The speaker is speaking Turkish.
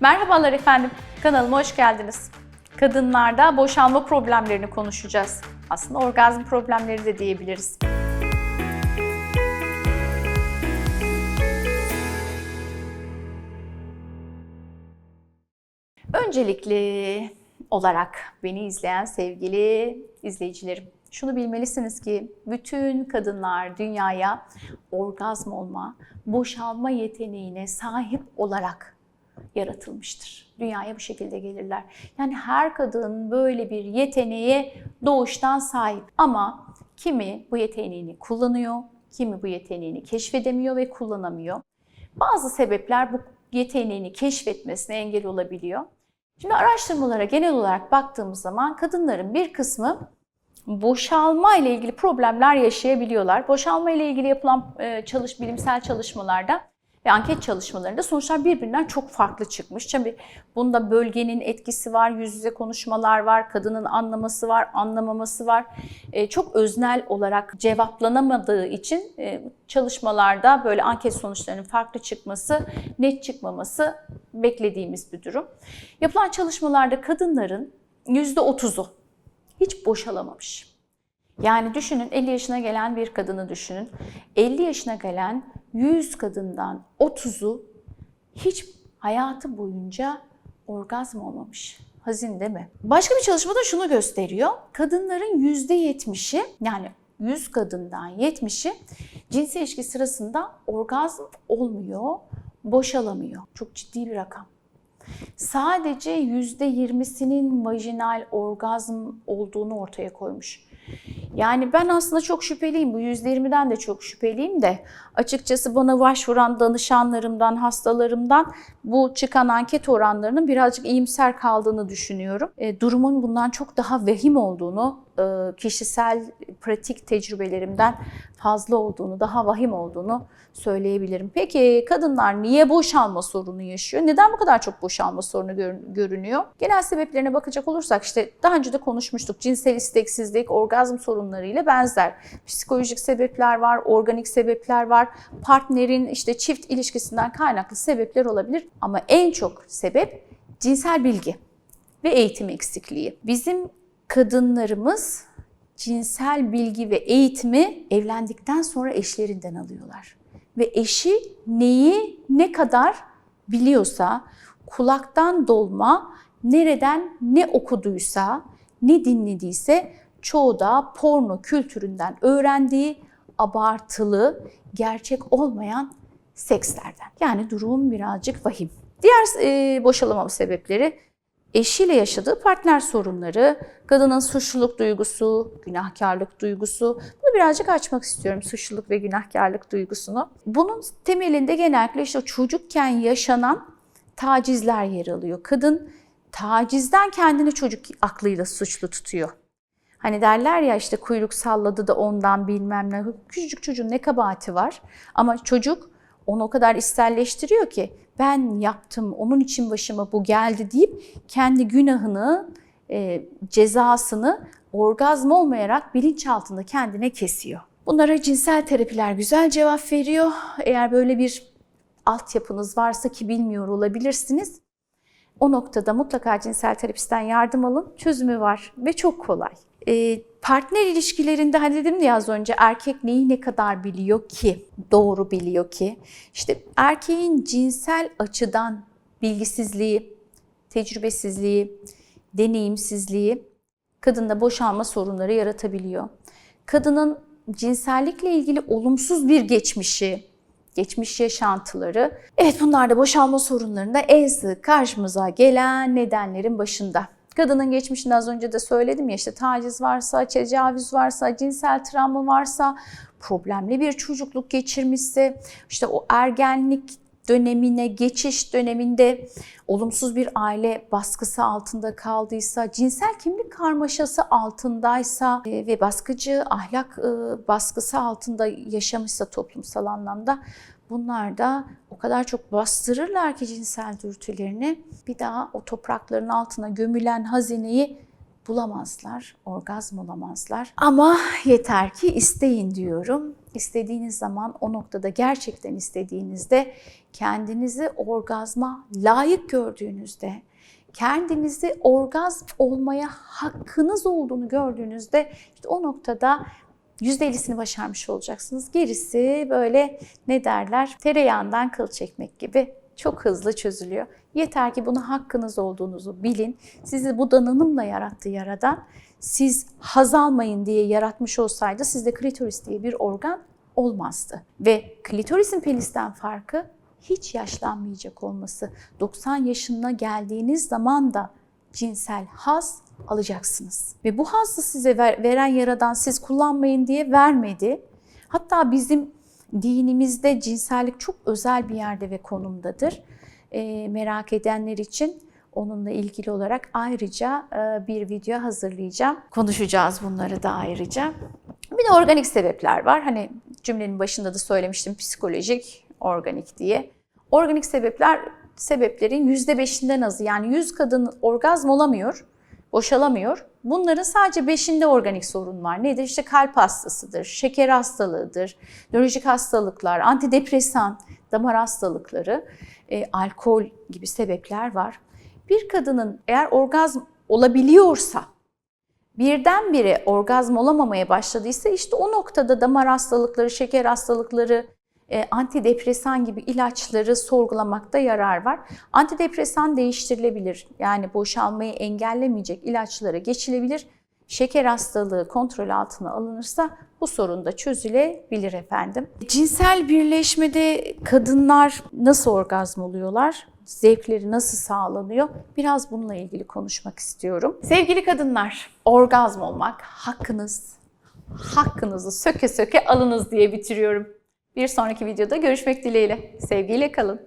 Merhabalar efendim, kanalıma hoş geldiniz. Kadınlarda boşalma problemlerini konuşacağız. Aslında orgazm problemleri de diyebiliriz. Öncelikli olarak beni izleyen sevgili izleyicilerim, şunu bilmelisiniz ki bütün kadınlar dünyaya orgazm olma, boşalma yeteneğine sahip olarak yaratılmıştır. Dünyaya bu şekilde gelirler. Yani her kadın böyle bir yeteneğe doğuştan sahip ama kimi bu yeteneğini kullanıyor, kimi bu yeteneğini keşfedemiyor ve kullanamıyor. Bazı sebepler bu yeteneğini keşfetmesine engel olabiliyor. Şimdi araştırmalara genel olarak baktığımız zaman kadınların bir kısmı boşalma ile ilgili problemler yaşayabiliyorlar. Boşalma ile ilgili yapılan e, çalış bilimsel çalışmalarda ve anket çalışmalarında sonuçlar birbirinden çok farklı çıkmış. Tabii bunda bölgenin etkisi var, yüz yüze konuşmalar var, kadının anlaması var, anlamaması var. E, çok öznel olarak cevaplanamadığı için e, çalışmalarda böyle anket sonuçlarının farklı çıkması, net çıkmaması beklediğimiz bir durum. Yapılan çalışmalarda kadınların %30'u hiç boşalamamış. Yani düşünün 50 yaşına gelen bir kadını düşünün. 50 yaşına gelen 100 kadından 30'u hiç hayatı boyunca orgazm olmamış. Hazin değil mi? Başka bir çalışmada şunu gösteriyor. Kadınların %70'i yani 100 kadından 70'i cinsel ilişki sırasında orgazm olmuyor, boşalamıyor. Çok ciddi bir rakam. Sadece %20'sinin vajinal orgazm olduğunu ortaya koymuş. Yani ben aslında çok şüpheliyim. Bu %20'den de çok şüpheliyim de açıkçası bana başvuran danışanlarımdan, hastalarımdan bu çıkan anket oranlarının birazcık iyimser kaldığını düşünüyorum. E, durumun bundan çok daha vehim olduğunu, kişisel pratik tecrübelerimden fazla olduğunu, daha vahim olduğunu söyleyebilirim. Peki kadınlar niye boşalma sorunu yaşıyor? Neden bu kadar çok boşalma sorunu görünüyor? Genel sebeplerine bakacak olursak işte daha önce de konuşmuştuk. Cinsel isteksizlik, orgazm sorunlarıyla benzer. Psikolojik sebepler var, organik sebepler var. Partnerin işte çift ilişkisinden kaynaklı sebepler olabilir ama en çok sebep cinsel bilgi ve eğitim eksikliği. Bizim kadınlarımız cinsel bilgi ve eğitimi evlendikten sonra eşlerinden alıyorlar. Ve eşi neyi ne kadar biliyorsa, kulaktan dolma, nereden ne okuduysa, ne dinlediyse çoğu da porno kültüründen öğrendiği abartılı, gerçek olmayan sekslerden. Yani durum birazcık vahim. Diğer e, boşalamam sebepleri eşiyle yaşadığı partner sorunları, kadının suçluluk duygusu, günahkarlık duygusu. Bunu birazcık açmak istiyorum suçluluk ve günahkarlık duygusunu. Bunun temelinde genellikle işte çocukken yaşanan tacizler yer alıyor. Kadın tacizden kendini çocuk aklıyla suçlu tutuyor. Hani derler ya işte kuyruk salladı da ondan bilmem ne. Küçücük çocuğun ne kabahati var? Ama çocuk onu o kadar isterleştiriyor ki ben yaptım, onun için başıma bu geldi deyip kendi günahını, e, cezasını orgazm olmayarak bilinçaltında kendine kesiyor. Bunlara cinsel terapiler güzel cevap veriyor. Eğer böyle bir altyapınız varsa ki bilmiyor olabilirsiniz. O noktada mutlaka cinsel terapistten yardım alın. Çözümü var ve çok kolay. E, partner ilişkilerinde hani dedim ya az önce erkek neyi ne kadar biliyor ki, doğru biliyor ki. İşte erkeğin cinsel açıdan bilgisizliği, tecrübesizliği, deneyimsizliği kadında boşalma sorunları yaratabiliyor. Kadının cinsellikle ilgili olumsuz bir geçmişi, geçmiş yaşantıları. Evet bunlar da boşalma sorunlarında en sık karşımıza gelen nedenlerin başında. Kadının geçmişinde az önce de söyledim ya işte taciz varsa, tecavüz varsa, cinsel travma varsa, problemli bir çocukluk geçirmişse, işte o ergenlik dönemine, geçiş döneminde olumsuz bir aile baskısı altında kaldıysa, cinsel kimlik karmaşası altındaysa e, ve baskıcı ahlak e, baskısı altında yaşamışsa toplumsal anlamda Bunlar da o kadar çok bastırırlar ki cinsel dürtülerini bir daha o toprakların altına gömülen hazineyi bulamazlar, orgazm olamazlar. Ama yeter ki isteyin diyorum. İstediğiniz zaman o noktada gerçekten istediğinizde kendinizi orgazma layık gördüğünüzde, kendinizi orgazm olmaya hakkınız olduğunu gördüğünüzde işte o noktada %50'sini başarmış olacaksınız. Gerisi böyle ne derler tereyağından kıl çekmek gibi çok hızlı çözülüyor. Yeter ki buna hakkınız olduğunuzu bilin. Sizi bu donanımla yarattı Yaradan. Siz haz almayın diye yaratmış olsaydı sizde klitoris diye bir organ olmazdı. Ve klitorisin penisten farkı hiç yaşlanmayacak olması. 90 yaşına geldiğiniz zaman da cinsel haz alacaksınız. Ve bu hazzı size ver- veren yaradan siz kullanmayın diye vermedi. Hatta bizim dinimizde cinsellik çok özel bir yerde ve konumdadır. Ee, merak edenler için onunla ilgili olarak ayrıca e, bir video hazırlayacağım. Konuşacağız bunları da ayrıca. Bir de organik sebepler var. Hani cümlenin başında da söylemiştim psikolojik, organik diye. Organik sebepler sebeplerin %5'inden azı yani 100 kadın orgazm olamıyor, boşalamıyor. Bunların sadece 5'inde organik sorun var. Nedir? İşte kalp hastasıdır, şeker hastalığıdır, nörolojik hastalıklar, antidepresan, damar hastalıkları, e, alkol gibi sebepler var. Bir kadının eğer orgazm olabiliyorsa, birdenbire orgazm olamamaya başladıysa işte o noktada damar hastalıkları, şeker hastalıkları, e, antidepresan gibi ilaçları sorgulamakta yarar var. Antidepresan değiştirilebilir. Yani boşalmayı engellemeyecek ilaçlara geçilebilir. Şeker hastalığı kontrol altına alınırsa bu sorun da çözülebilir efendim. Cinsel birleşmede kadınlar nasıl orgazm oluyorlar? Zevkleri nasıl sağlanıyor? Biraz bununla ilgili konuşmak istiyorum. Sevgili kadınlar, orgazm olmak hakkınız. Hakkınızı söke söke alınız diye bitiriyorum. Bir sonraki videoda görüşmek dileğiyle. Sevgiyle kalın.